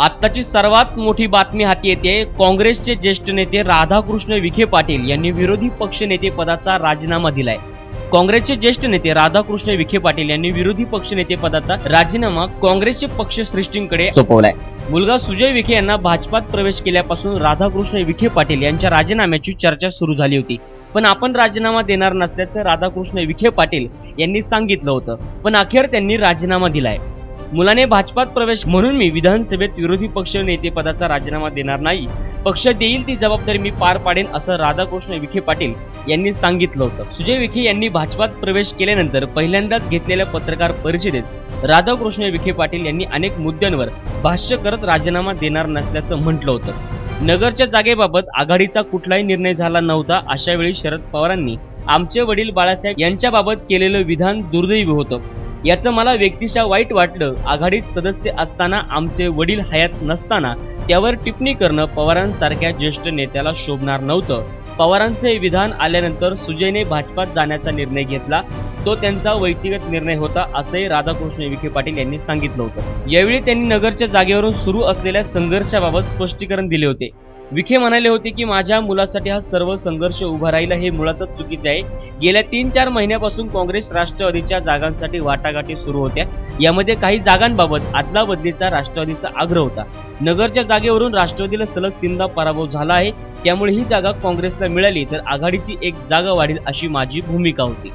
आत्ताची सर्वात मोठी बातमी हाती येते. काँग्रेसचे ज्येष्ठ नेते राधाकृष्ण विखे पाटील यांनी विरोधी पक्षनेते पदाचा राजीनामा दिलाय. काँग्रेसचे ज्येष्ठ नेते राधाकृष्ण विखे पाटील यांनी विरोधी पक्षनेते पदाचा राजीनामा काँग्रेसचे पक्ष श्रेष्ठींकडे सोपवलाय. मुलगा सुजय विखे यांना भाजपात प्रवेश केल्यापासून राधाकृष्ण विखे पाटील यांच्या राजीनाम्याची चर्चा सुरू झाली होती. पण आपण राजीनामा देणार नसल्याचं राधाकृष्ण विखे पाटील यांनी सांगितलं होतं. पण अखेर त्यांनी राजीनामा दिलाय. मुलाने भाजपात प्रवेश म्हणून मी विधानसभेत विरोधी पक्ष नेते पदाचा राजीनामा देणार नाही. पक्ष देईल ती जबाबदारी मी पार पाडेन असं राधाकृष्ण विखे पाटील यांनी सांगितलं होतं. सुजय विखे यांनी भाजपात प्रवेश केल्यानंतर पहिल्यांदाच घेतलेल्या पत्रकार परिषदेत राधाकृष्ण विखे पाटील यांनी अनेक मुद्द्यांवर भाष्य करत राजीनामा देणार नसल्याचं म्हटलं होतं. नगरच्या जागेबाबत आघाडीचा कुठलाही निर्णय झाला नव्हता अशा वेळी शरद पवारांनी आमचे वडील बाळासाहेब यांच्याबाबत केलेलं विधान दुर्दैवी होतं. याचं मला व्यक्तिशः वाईट वाटलं. आघाडीत सदस्य असताना आमचे वडील हयात नसताना त्यावर टिप्पणी करणं पवारांसारख्या ज्येष्ठ नेत्याला शोभणार नव्हतं. पवारांचे विधान आल्यानंतर सुजयने भाजपात जाण्याचा निर्णय घेतला. तो त्यांचा व्यक्तिगत निर्णय होता असंही राधाकृष्ण विखे पाटील यांनी सांगितलं होतं. यावेळी त्यांनी नगरच्या जागेवरून सुरू असलेल्या संघर्षाबाबत स्पष्टीकरण दिले होते. विखे म्हणाले होते की माझ्या मुलासाठी हा सर्व संघर्ष उभा राहिला हे मुळातच चुकीचे आहे. गेल्या तीन चार महिन्यापासून काँग्रेस राष्ट्रवादीच्या जागांसाठी वाटाघाटी सुरू होत्या. यामध्ये काही जागांबाबत आदला बदलीचा राष्ट्रवादीचा आग्रह होता. नगरच्या जागेवरून राष्ट्रवादीला सलग तीनदा पराभव झाला आहे. त्यामुळे ही जागा काँग्रेसला मिळाली तर आघाडीची एक जागा वाढेल अशी माझी भूमिका होती.